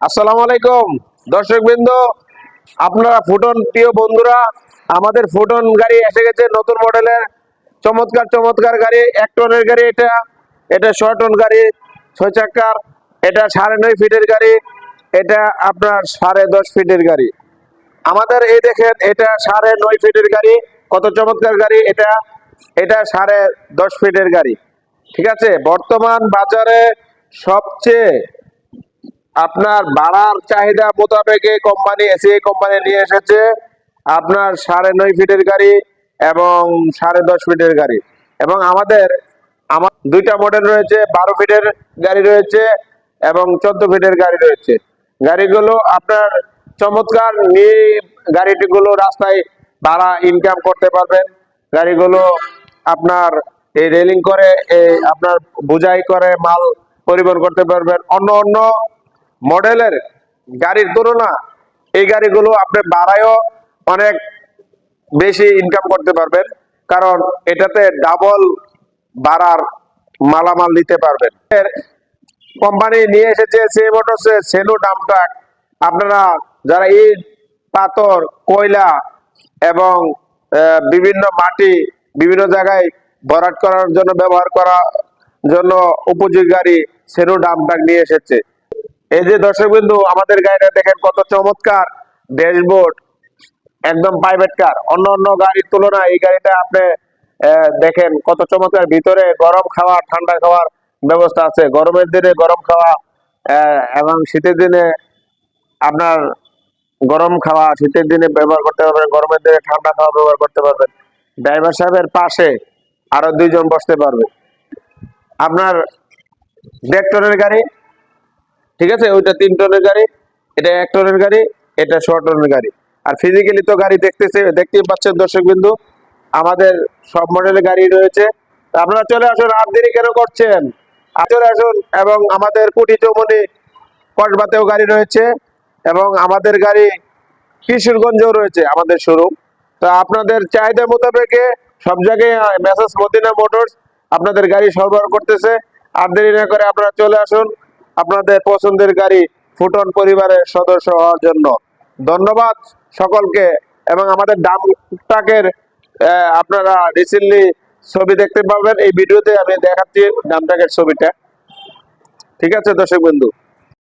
আসসালামু আলাইকুম। দর্শক বৃন্দ আপনারা ফুটন প্রিয় বন্ধুরা, আমাদের ফুটন গাড়ি এসে গেছে নতুন মডেলের। চমৎকার চমৎকার গাড়ি, এক টনের গাড়ি এটা। এটা ছয় টন গাড়ি, ছয় চাকার। এটা সাড়ে নয় ফিটের গাড়ি, এটা আপনার সাড়ে দশ ফিটের গাড়ি। আমাদের এই দেখেন, এটা সাড়ে নয় ফিটের গাড়ি, কত চমৎকার গাড়ি এটা। এটা সাড়ে দশ ফিটের গাড়ি, ঠিক আছে? বর্তমান বাজারে সবচেয়ে আপনার ভাড়ার চাহিদা মোতাবেকে কোম্পানি এসি কোম্পানি নিয়ে এসেছে। আপনার সাড়ে নয় ফিটের গাড়ি এবং সাড়ে দশ ফিটের গাড়ি। এবং আমাদের, আমার দুইটা মডেল রয়েছে, বারো ফিটের গাড়ি রয়েছে এবং চোদ্দ ফিটের গাড়ি রয়েছে। গাড়িগুলো আপনার চমৎকার নিয়ে গাড়িটিগুলো রাস্তায় ভাড়া ইনকাম করতে পারবেন। গাড়িগুলো আপনার এই রেলিং করে, এই আপনার বোঝাই করে মাল পরিবহন করতে পারবেন। অন্য অন্য মডেলের গাড়ির তুলনা, এই গাড়িগুলো আপনি বাড়ায়ও অনেক বেশি ইনকাম করতে পারবেন, কারণ এটাতে ডাবল বাড়ার মালামাল দিতে পারবেন। কোম্পানি নিয়ে এসেছে সে মোটরসে সেনু ডামট্রাক আপনারা যারা ইট, পাথর, কয়লা এবং বিভিন্ন মাটি বিভিন্ন জায়গায় ভরাট করার জন্য ব্যবহার করার জন্য উপযোগী গাড়ি সেনু ডামট্রাক নিয়ে এসেছে। এই যে দর্শক বিন্দু, আমাদের গাড়িটা দেখেন কত চমৎকার। ড্যাশবোর্ড, একদম প্রাইভেট কার অন্য অন্য গাড়ির তুলনায় এই গাড়িটা আপনি দেখেন কত চমৎকার। ভিতরে গরম খাওয়া, ঠান্ডা খাওয়ার ব্যবস্থা আছে। গরমের দিনে গরম খাওয়া এবং শীতের দিনে আপনার গরম খাওয়া, শীতের দিনে ব্যবহার করতে পারবেন, গরমের দিনে ঠান্ডা খাওয়া ব্যবহার করতে পারবেন। ড্রাইভার সাহেবের পাশে আরও দুইজন বসতে পারবে। আপনার টনের গাড়ি ঠিক আছে? ওইটা তিন টনের গাড়ি, এটা এক টনের গাড়ি, এটা ছ টনের গাড়ি। আর ফিজিক্যালি তো গাড়ি দেখতেছে, দেখতেই পাচ্ছেন দর্শক বিন্দু আমাদের সব মডেলের গাড়ি রয়েছে। আপনারা চলে আসুন, আর দেরি কেন করছেন? চলে আসুন, এবং আমাদের কুটি চৌমনি কসবাতেও গাড়ি রয়েছে, এবং আমাদের গাড়ি কিশোরগঞ্জেও রয়েছে, আমাদের শোরুম তা আপনাদের চাহিদা মোতাবেকে সব জায়গায় মেসেজ মদিনা মোটরস আপনাদের গাড়ি সরবরাহ করতেছে। আর দেরি না করে আপনারা চলে আসুন আপনাদের পছন্দের গাড়ি ফুটন পরিবারের সদস্য হওয়ার জন্য। ধন্যবাদ সকলকে এবং আমাদের ডাম টাকের আহ, আপনারা রিসেন্টলি ছবি দেখতে পাবেন এই ভিডিওতে আমি দেখাচ্ছি ডাম টাকের ছবিটা। ঠিক আছে দর্শক বন্ধু?